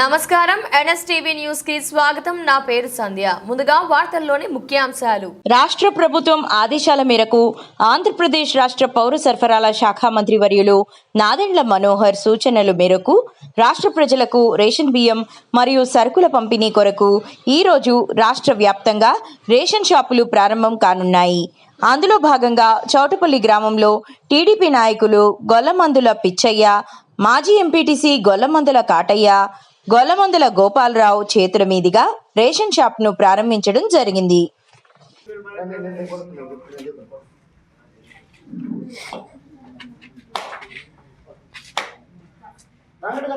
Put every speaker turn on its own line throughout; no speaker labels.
నమస్కారం. ఎన్ఎస్టీవీ న్యూస్కి స్వాగతం. నా పేరు సంధ్య. ముందుగా వార్తల్లోని ముఖ్యాంశాలు.
రాష్ట్ర ప్రభుత్వం ఆదేశాల మేరకు ఆంధ్రప్రదేశ్ రాష్ట్ర పౌర సరఫరాల శాఖ మంత్రి వర్యులు నాదెండ్ల మనోహర్ సూచనల మేరకు రాష్ట్ర ప్రజలకు రేషన్ బియ్యం మరియు సరుకుల పంపిణీ కొరకు ఈ రోజు రాష్ట్ర వ్యాప్తంగా రేషన్ షాపులు ప్రారంభం కానున్నాయి. అందులో భాగంగా చౌటపల్లి గ్రామంలో టీడీపీ నాయకులు గొల్లమందుల పిచ్చయ్య మాజీ ఎంపీటీసీ గొల్లమందుల కాటయ్య గొల్లమందుల గోపాలరావు చేతుల మీదుగా రేషన్ షాప్ను ప్రారంభించడం జరిగింది.
పదమూడు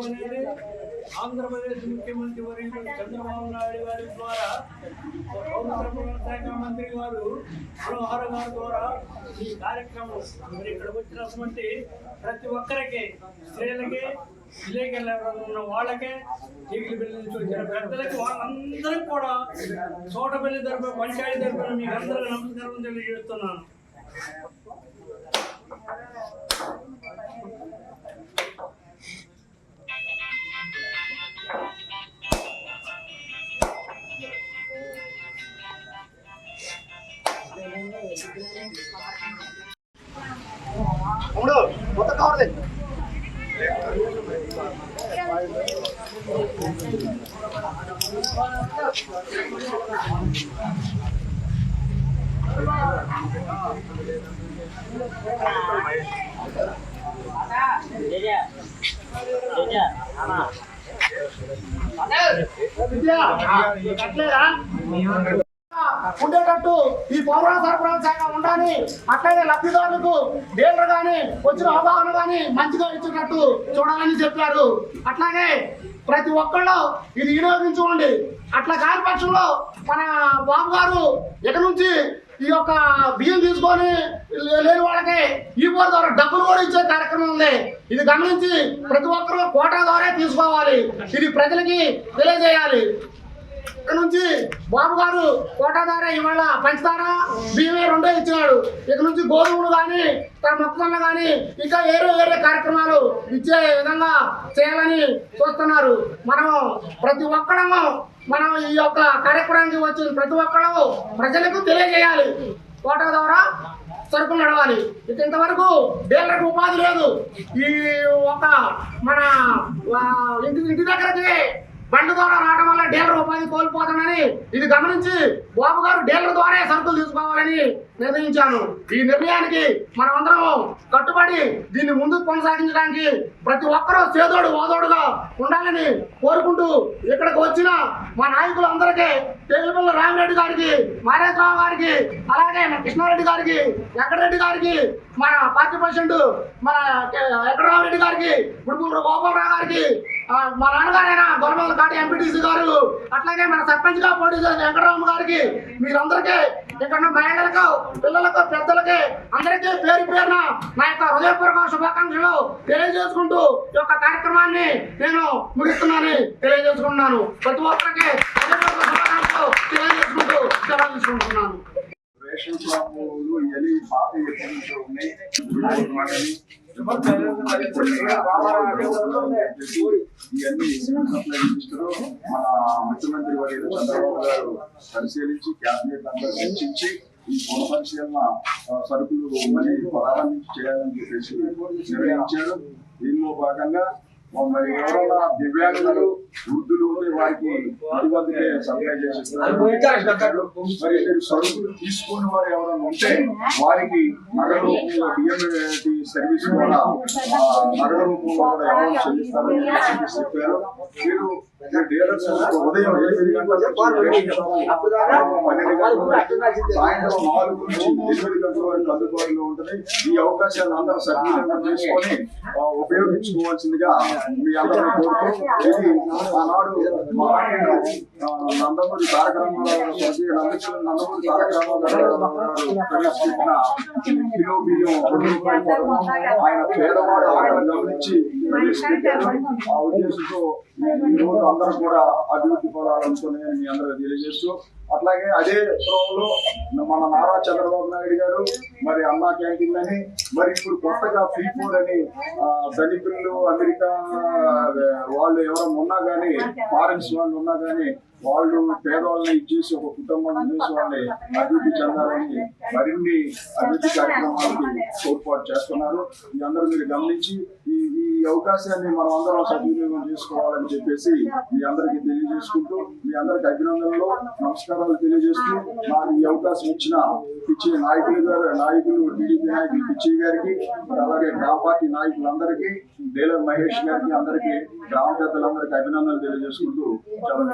అనేది ఆంధ్రప్రదేశ్ ముఖ్యమంత్రి వర్యులు చంద్రబాబు నాయుడు గారి ద్వారా పౌర శాఖ మంత్రి గారు మనోహర్ గారి ద్వారా ఈ కార్యక్రమం. మరి ఇక్కడ వచ్చినటువంటి ప్రతి ఒక్కరికి స్త్రీలకి విలేకరులు ఎవరైనా ఉన్న వాళ్ళకే చీకటి బిల్లు నుంచి వచ్చిన పెద్దలకి వాళ్ళందరికీ కూడా చోటపల్లి తరపున పంచాయతీ తరపున మీకు అందరికీ నమస్కారం తెలియజేస్తున్నాను
తమ్ముడు కొత్త కవర్ తెచ్చు విద్యా ఉండేటట్టు ఈ పౌరాణ సరఫరా శాఖ ఉండాలి. అట్లనే లబ్ధిదారులకు డీలర్ కానీ వచ్చిన అవగాహన కానీ మంచిగా ఇచ్చేటట్టు చూడాలని చెప్పారు. అట్లాగే ప్రతి ఒక్కళ్ళు ఇది వినియోగించుకోండి. అట్లా కాని పక్షంలో మన బాబు గారు ఇక నుంచి ఈ యొక్క బియ్యం తీసుకొని లేని వాళ్ళకి ఈ బోర్ ద్వారా డబ్బులు కూడా ఇచ్చే కార్యక్రమం ఉంది. ఇది గమనించి ప్రతి ఒక్కరూ కోటా ద్వారా తీసుకోవాలి. ఇది ప్రజలకి తెలియజేయాలి. ఇక్కడ నుంచి బాబు గారు కోటాధార ఇవాళ పంచదార బియ్యమే రెండో ఇచ్చినాడు. ఇక్కడ నుంచి గోధుమలు కానీ తన మొక్కజొన్న కానీ ఇంకా వేరే వేరే కార్యక్రమాలు ఇచ్చే విధంగా చేయాలని చూస్తున్నారు. మనం ప్రతి ఒక్కడము మనం ఈ యొక్క కార్యక్రమానికి వచ్చిన ప్రతి ఒక్కళ్ళు ప్రజలకు తెలియజేయాలి. కోటా ద్వారా సరుకులు నడవాలి. ఇక ఇంతవరకు డీలర్కి ఉపాధి లేదు. ఈ ఒక మన ఇంటి ఇంటి దగ్గరకి బండి ద్వారా రావడం వల్ల డీలర్ ఉపాధి కోల్పోతానని ఇది గమనించి బాబు గారు డీలర్ ద్వారా సరుకులు తీసుకోవాలని నిర్ణయించాను. ఈ నిర్ణయానికి మనం అందరం కట్టుబడి దీన్ని ముందుకు కొనసాగించడానికి ప్రతి ఒక్కరూ చేదోడు ఓదోడుగా ఉండాలని కోరుకుంటూ ఇక్కడికి వచ్చిన మా నాయకులందరికీ తెలుగుపల్లి రామిరెడ్డి గారికి మారేశ్వరరావు గారికి అలాగే మన కృష్ణారెడ్డి గారికి వెంకటరెడ్డి గారికి మన పార్టీ ప్రెసిడెంట్ మన వెంకటరామరెడ్డి గారికి గుడుపూరు గోపాలరావు గారికి మా నాన్నగారైన గొల్లమల్ల కాటి ఎంపీటీసీ గారు అట్లాగే మన సర్పంచ్గా పోటీ చేసిన వెంకటరామ గారికి మీరందరికీ ఇక్కడ మహిళలకు పిల్లలకు పెద్దలకి అందరికీ పేరు పేరున నా యొక్క హృదయపూర్వక శుభాకాంక్షలు తెలియజేసుకుంటూ ఈ యొక్క కార్యక్రమాన్ని నేను ముగిస్తున్నానని తెలియజేసుకుంటున్నాను. ప్రతి ఒక్కరికి హృదయపూర్వక శుభాకాంక్షలు తెలియజేసుకుంటూ సెలవు తీసుకుంటున్నాను.
రేషన్ షాపులు ఇవన్నీ పాత ఎప్పటి నుంచో ఉన్నాయి. ఇవన్నీ సప్లై మన ముఖ్యమంత్రి వర్యులు చంద్రబాబు గారు పరిశీలించి క్యాబినెట్ అంతా చర్చించి ఈ పూల ఆ, సరుకులు మళ్ళీ ప్రారంభించి చేయాలని చెప్పేసి నిర్ణయించారు దీనిలో భాగంగా మరి ఎవరైనా దివ్యాంగులు వృద్ధులు వారికి ఇంటి వద్దకే సప్లై చేసి ఇస్తున్నారు. మరి సరుకులు తీసుకుని వారు ఎవరైనా ఉంటే వారికి నగదు రూపంలో డిఎంఏటి సర్వీస్ ఆ, నగదు రూపంలో కూడా ఎవరు చెల్లిస్తారని చెప్పారు. మీరు డీలర్స్ ఉదయం ఎనిమిది గంటల పన్నెండు గంటల సాయంత్రం నాలుగు నుంచి ఎనిమిది గంటల వరకు అందుబాటులో ఉంటుంది. ఈ అవకాశాన్ని అందరూ సద్వినియోగం చేసుకొని ఉపయోగించుకోవాల్సిందిగా మీ అందరూ కోరుతూ ఇది ఆనాడు నందమూరి తారక రామారావు నందమూరి నందమూరి తారక రామారావు ప్రవేశపెట్టిన కిలో బియ్యం రెండు ఆయన పేదవాడు ఆకలి గమనించి ఆ ఉద్దేశంతో అందరూ కూడా అభివృద్ధి పొందాలనుకున్నాయని మీ అందరూ తెలియజేస్తూ అట్లాగే అదే క్రమంలో మన నారా చంద్రబాబు నాయుడు గారు మరి అన్నా క్యాంటీన్ అని మరి ఇప్పుడు కొత్తగా ఫ్రీ ఫుడ్ అని ఆ, ధనికులు అమెరికా వాళ్ళు ఎవరైనా ఉన్నా కానీ ఫారెన్స్ వాళ్ళు ఉన్నా కానీ వాళ్ళు పేదవాళ్ళని ఇచ్చేసి ఒక కుటుంబాన్ని చేసి వాళ్ళని అభివృద్ధి చెందాలని మరిన్ని అభివృద్ధి కార్యక్రమాలకి తోడ్పాటు చేస్తున్నారు. ఈ అందరూ మీరు గమనించి ఈ ఈ అవకాశాన్ని మనం అందరం సద్వినియోగం చేసుకోవాలని చెప్పేసి మీ అందరికీ తెలియజేసుకుంటూ మీ అందరికి అభినందనలు నమస్కారాలు తెలియజేస్తూ నాకు ఈ అవకాశం ఇచ్చిన పిచ్చి నాయకులు గారు నాయకులు టీడీపీ నాయకులు పిచ్చి గారికి అలాగే గ్రామ పార్టీ నాయకులందరికీ డేలర్ మహేష్ గారికి అందరికీ గ్రామ పెద్దలందరికీ అభినందనలు తెలియజేసుకుంటూ చాలా